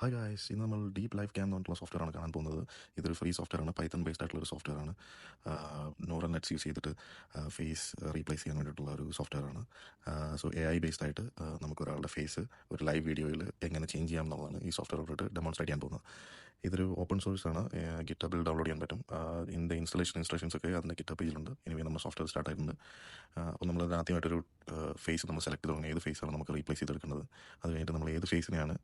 Hi guys ഇന്ന് നമ്മൾ deep life cam എന്ന് പറഞ്ഞിട്ടുള്ള സോഫ്റ്റ്വെയർ ആണ് കാണാൻ പോകുന്നത്. ഇതൊരു ഫ്രീ സോഫ്റ്റ്വെയർ ആണ് പൈത്തൺ ബേസ്ഡ് ആയിട്ടുള്ള ഒരു സോഫ്റ്റ്വെയർ ആണ്. നോറൽ നെറ്റ്സ് യൂസ് ചെയ്തിട്ട് ഫേസ് റീപ്ലേസ് ചെയ്യാൻ വേണ്ടിയിട്ടുള്ള ഒരു സോഫ്റ്റ്വെയർ ആണ്. സോ എ ഐ ബേസ്ഡ് ആയിട്ട് നമുക്ക് ഒരാളുടെ ഫേസ് ഒരു ലൈവ് വീഡിയോയിൽ എങ്ങനെ ചേഞ്ച് ചെയ്യാം എന്നുള്ളതാണ് ഈ സോഫ്റ്റ്വെയർ ഡെമോൺസ്ട്രേറ്റ് ചെയ്യാൻ പോകുന്നത്. ഇതൊരു ഓപ്പൺ സോഴ്സ് ആണ്. ഗിറ്റബിൽ ഡൗൺലോഡ് ചെയ്യാൻ പറ്റും. ഇതിന്റെ ഇൻസ്റ്റലേഷൻ ഇൻസ്ട്രക്ഷൻസ് ഒക്കെ അതിന്റെ ഗിറ്റബ് പേജിലുണ്ട്. ഇനി നമ്മൾ സോഫ്റ്റ്വെയർ സ്റ്റാർട്ട് ആയിട്ടുണ്ട്. അപ്പോൾ നമ്മൾ ആദ്യമായിട്ടൊരു ഫേസ് നമ്മൾ സെലക്ട് ചെയ്ത്. തുടങ്ങി ഏത് ആണ് നമുക്ക് റീപ്ലേസ് ചെയ്തെടുക്കുന്നത് അത് കഴിഞ്ഞിട്ട് നമ്മൾ ഏത് ഫേസിനെയാണ്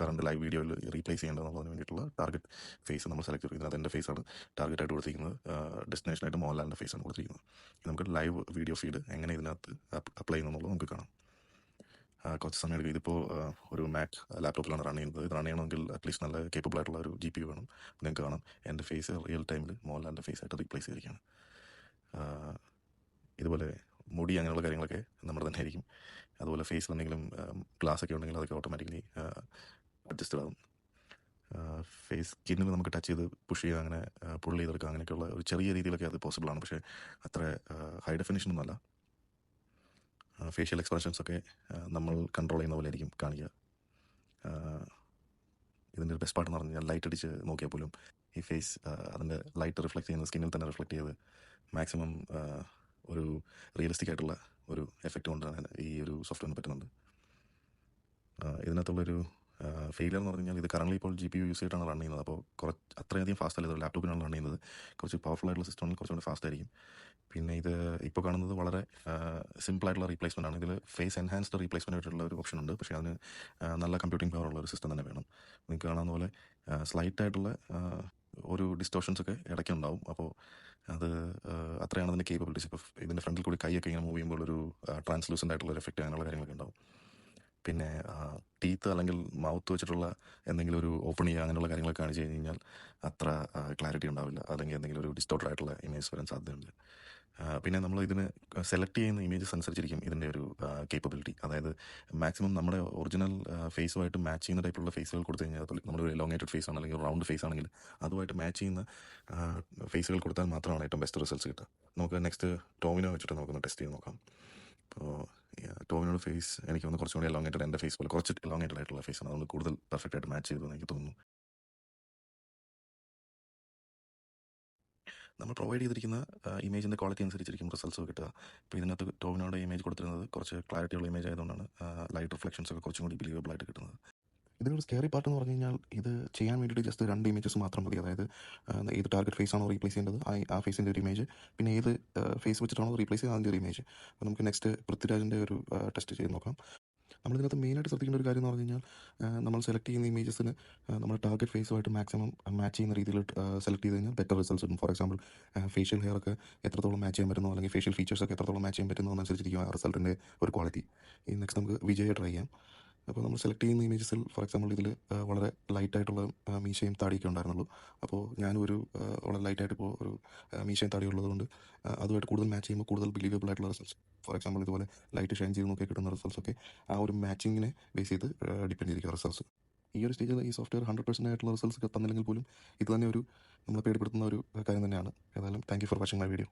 കറണ്ട് ലൈവ് വീഡിയോയിൽ റീപ്ലേസ് ചെയ്യേണ്ടത് എന്നുള്ളതിന് വേണ്ടിയിട്ടുള്ള ടാർഗറ്റ് ഫേസ് നമ്മൾ സെലക്ട് ചെയ്തിരിക്കുന്നത്. ഫേസ് ഫേസാണ് ടാർഗറ്റ് ആയിട്ട് കൊടുത്തിരിക്കുന്നത്. ഡെസ്റ്റിനേഷനായിട്ട് മോഹൻലാലിന്റെ ഫേസാണ് കൊടുത്തിരിക്കുന്നത്. നമുക്ക് ലൈവ് വീഡിയോ ഫീഡ് എങ്ങനെ ഇതിനകത്ത് അപ്ലൈ ചെയ്യുന്നുള്ളത് നമുക്ക് കാണാം. കുറച്ച് സമയം എടുക്കും. ഇതിപ്പോൾ ഒരു മാക് ലാപ്ടോപ്പിലാണ് റൺ ചെയ്യുന്നത്. ഇത് റൺ ചെയ്യണമെങ്കിൽ അറ്റ്ലീസ്റ്റ് നല്ല കേപ്പബിൾ ആയിട്ടുള്ള ഒരു ജി പി വേണം. നിങ്ങൾക്ക് കാണാം. എന്റെ ഫേസ് റിയൽ ടൈമിൽ മോഹൻലാലിന്റെ ഫേസ് ആയിട്ട് റീപ്ലേസ് ചെയ്തിരിക്കുകയാണ്. ഇതുപോലെ മുടി അങ്ങനെയുള്ള കാര്യങ്ങളൊക്കെ നമ്മുടെ തന്നെ ആയിരിക്കും. അതുപോലെ ഫേസ് എന്തെങ്കിലും ഗ്ലാസ് ഒക്കെ ഉണ്ടെങ്കിൽ അതൊക്കെ ഓട്ടോമാറ്റിക്കലി അഡ്ജസ്റ്റഡ് ആകും ഫേസ് സ്കിന്നിൽ നമുക്ക് ടച്ച് ചെയ്ത് പുഷ് ചെയ്യുക അങ്ങനെ പുള്ളി ചെയ്തെടുക്കുക അങ്ങനെയൊക്കെയുള്ള ഒരു ചെറിയ രീതിയിലൊക്കെ അത് പോസിബിൾ ആണ്. പക്ഷേ അത്ര ഹൈ ഡെഫിനിഷൻ ഒന്നുമല്ല ഫേഷ്യൽ എക്സ്പ്രഷൻസ് ഒക്കെ നമ്മൾ കൺട്രോൾ ചെയ്യുന്ന പോലെ ആയിരിക്കും കാണിക്കുക. ഇതിന്റെ ഒരു ബെസ്റ്റ് പാർട്ട് എന്ന് പറഞ്ഞാൽ ലൈറ്റ് അടിച്ച് നോക്കിയാൽ പോലും ഈ ഫേസ് അതിന്റെ ലൈറ്റ് റിഫ്ലക്ട് ചെയ്യുന്ന സ്കിന്നിൽ തന്നെ റിഫ്ലക്ട് ചെയ്ത് മാക്സിമം ഒരു റിയലിസ്റ്റിക് ആയിട്ടുള്ള ഒരു എഫക്റ്റ് കൊണ്ടാണ് ഈ ഒരു സോഫ്റ്റ്വെയറിന് പറ്റുന്നുണ്ട് ഇതിനകത്തുള്ളൊരു ഫെയിലിയർ എന്ന് പറഞ്ഞാൽ ഇത് കറണ്ട്ലി ഇപ്പോൾ ജി പി യു യൂസ് ചെയ്തിട്ടാണ് റൺ ചെയ്യുന്നത്. അപ്പോൾ കുറച്ച് അത്രയധികം ഫാസ്റ്റ് അല്ല ഇത് ലാപ്ടോപ്പിനാണ് റൺ ചെയ്യുന്നത്. കുറച്ച് പവർഫുൾ ആയിട്ടുള്ള സിസ്റ്റം സിസ്റ്റമാണ് കുറച്ചുകൂടി ഫാസ്റ്റ് ആയിരിക്കും. പിന്നെ ഇത് ഇപ്പോൾ കാണുന്നത് വളരെ സിമ്പിൾ ആയിട്ടുള്ള റീപ്ലേസ്മെന്റ് ആണ്. ഇതിൽ ഫേസ് എൻഹാൻസ്ഡ് റീപ്ലേസ്മെന്റ് ആയിട്ടുള്ള ഒരു ഓപ്ഷൻ ഉണ്ട്. പക്ഷേ അതിന് നല്ല കമ്പ്യൂട്ടിംഗ് പവർ ഉള്ള ഒരു സിസ്റ്റം തന്നെ വേണം. നിങ്ങൾക്ക് കാണാവുന്ന പോലെ സ്ലൈറ്റ് ആയിട്ടുള്ള ഒരു ഡിസ്റ്റോഷൻസ് ഒക്കെ ഇടയ്ക്ക് ഉണ്ടാവും. അപ്പോൾ അത് അത്രയാണ് അതിന്റെ കേപ്പബിലിറ്റീസ് ഇപ്പോൾ ഇതിന്റെ ഫ്രണ്ടിൽ കൂടി കൈയൊക്കെ ഇങ്ങനെ മൂവ് ചെയ്യുമ്പോൾ ഒരു ട്രാൻസ്ലൂസന്റ് ആയിട്ടുള്ള ഒരു എഫക്റ്റ് അങ്ങനെയുള്ള കാര്യങ്ങളൊക്കെ ഉണ്ടാവും. പിന്നെ ടീത്ത് അല്ലെങ്കിൽ മൗത്ത് വെച്ചിട്ടുള്ള എന്തെങ്കിലും ഒരു ഓപ്പൺ ചെയ്യുക അങ്ങനെയുള്ള കാര്യങ്ങളൊക്കെ കാണിച്ചു കഴിഞ്ഞ് കഴിഞ്ഞാൽ അത്ര ക്ലാരിറ്റി ഉണ്ടാവില്ല. അല്ലെങ്കിൽ എന്തെങ്കിലും ഒരു ഡിസ്റ്റോർട്ടഡ് ആയിട്ടുള്ള ഇമേജ് വരാൻ സാധ്യതയുണ്ട്. പിന്നെ നമ്മൾ ഇതിന് സെലക്ട് ചെയ്യുന്ന ഇമേജസ് അനുസരിച്ചിരിക്കും ഇതിന്റെ ഒരു കേപ്പബിലിറ്റി അതായത് മാക്സിമം നമ്മുടെ ഒറിജിനൽ ഫേസുമായിട്ട് മാച്ച് ചെയ്യുന്ന ടൈപ്പുള്ള ഫേസുകൾ കൊടുത്തു കഴിഞ്ഞാൽ നമ്മുടെ ഒരു എലോങ്ങേറ്റഡ് ഫേസ് ആണ് അല്ലെങ്കിൽ റൗണ്ട് ഫേസ് ആണെങ്കിൽ അതുമായിട്ട് മാച്ച് ചെയ്യുന്ന ഫേസുകൾ കൊടുത്താൽ മാത്രമാണ് ഏറ്റവും ബെസ്റ്റ് റിസൾട്ട്സ് കിട്ടുക. നമുക്ക് നെക്സ്റ്റ് ടോമിനോ വെച്ചിട്ട് നമുക്കൊന്ന് ടെസ്റ്റ് ചെയ്ത് നോക്കാം. അപ്പോൾ ടോമിനോട് ഫേസ് എനിക്ക് വന്ന് കുറച്ചും കൂടി എലോങ്ങേറ്റഡ് എന്റെ ഫേസ് പോലെ. കുറച്ച് എലോങ്ങേറ്റഡ് ആയിട്ടുള്ള ഫേസ് ആണ്. അതുകൊണ്ട് കൂടുതൽ പെർഫെക്റ്റ് ആയിട്ട് മാച്ച് ചെയ്തു എനിക്ക് തോന്നുന്നു. നമ്മൾ പ്രൊവൈഡ് ചെയ്തിരിക്കുന്ന ഇമേജിന്റെ ക്വാളിറ്റി അനുസരിച്ചിരിക്കും റിസൾട്ട്സ് കിട്ടുക. ഇപ്പോൾ ഇതിനകത്ത് ടോമിനോയുടെ ഇമേജ് കൊടുത്തിരുന്നത് കുറച്ച് ക്ലാരിറ്റി ഉള്ള ഇമേജ് ആയതുകൊണ്ടാണ് ലൈറ്റ് റിഫ്ലക്ഷൻസ് ഒക്കെ കുറച്ചും കൂടി ബിലീവബിൾ ആയിട്ട് കിട്ടുന്നത്. ഇതിനൊരു സ്കേറി പാർട്ട് എന്ന് പറഞ്ഞു കഴിഞ്ഞാൽ ഇത് ചെയ്യാൻ വേണ്ടിയിട്ട് ജസ്റ്റ് രണ്ട് ഇമേജസ് മാത്രം മതി. അതായത് ഏത് ടാർഗറ്റ് ഫേസ് ആണോ റീപ്ലേസ് ചെയ്യേണ്ടത് ആ ഫേസിന്റെ ഒരു ഇമേജ് പിന്നെ ഏത് ഫേസ് വെച്ചിട്ടാണോ റീപ്ലേസ് ചെയ്യുന്നത് അതിന്റെ ഒരു ഇമേജ് അപ്പോൾ നമുക്ക് നെക്സ്റ്റ് പൃഥ്വിരാജിന്റെ ഒരു ടെസ്റ്റ് ചെയ്ത് നോക്കാം. നമ്മളിതിനകത്ത് മെയിനായിട്ട് ശ്രദ്ധിക്കേണ്ട ഒരു കാര്യം എന്ന് പറഞ്ഞു കഴിഞ്ഞാൽ നമ്മൾ സെലക്ട് ചെയ്യുന്ന ഇമേജസിന് നമ്മൾ ടാർഗറ്റ് ഫേസുമായിട്ട് മാക്സിമം മാച്ച് ചെയ്യുന്ന രീതിയിൽ സെലക്ട് ചെയ്ത് കഴിഞ്ഞാൽ ബെറ്റർ റിസൾട്ട്സ് കിട്ടും. ഫോർ എക്സാമ്പിൾ ഫേഷ്യൽ ഹെയർ ഒക്കെ എത്രത്തോളം മാച്ച് ചെയ്യാൻ പറ്റുന്നു അല്ലെങ്കിൽ ഫേഷ്യൽ ഫീച്ചേഴ്സ് ഒക്കെ എത്രത്തോളം മാച്ച് ചെയ്യാൻ പറ്റുന്നു എന്നനുസരിച്ചിരിക്കും ആ റിസൾട്ടിന്റെ ഒരു ക്വാളിറ്റി ഈ നെക്സ്റ്റ് നമുക്ക് വിജയ ട്രൈ ചെയ്യാം. അപ്പോൾ നമ്മൾ സെലക്ട് ചെയ്യുന്ന ഇമേജസിൽ ഫോർ എക്സാമ്പിൾ ഇതിൽ വളരെ ലൈറ്റ് ആയിട്ടുള്ള ആ, മീശയും താടിയൊക്കെ ഉണ്ടായിരുന്നുള്ളൂ. അപ്പോൾ ഞാനൊരു ഒരു വളരെ ലൈറ്റ് ആയിട്ട് ഇപ്പോൾ ഒരു മീശയും താടി ഉള്ളതുകൊണ്ട് അതുമായിട്ട് കൂടുതൽ മാച്ച് ചെയ്യുമ്പോൾ കൂടുതൽ ബിലീവബിൾ ആയിട്ടുള്ള റിസൾട്ട്സ് ഫോർ എക്സാമ്പിൾ ഇതുപോലെ ലൈറ്റ് ഷൈൻ ചെയ്ത് നോക്കി കിട്ടുന്ന റിസൾട്ട്സ് ഒക്കെ ആ ഒരു മാച്ചിങ്ങിനെ ബേസ് ചെയ്ത് ഡിപ്പെൻഡ് ചെയ്തിരിക്കും റിസൾട്ട്സ് ഈ ഒരു സ്റ്റേജിൽ ഈ സോഫ്റ്റ്വെയർ ഹൺഡ്രഡ് പെർസെന്റ് ആയിട്ടുള്ള റിസൾട്ട്സ് തന്നില്ലെങ്കിൽ പോലും ഇത് തന്നെ ഒരു നമ്മളെ പേടിപ്പെടുത്തുന്ന ഒരു കാര്യം തന്നെയാണ്. ഏതായാലും thank you for watching my video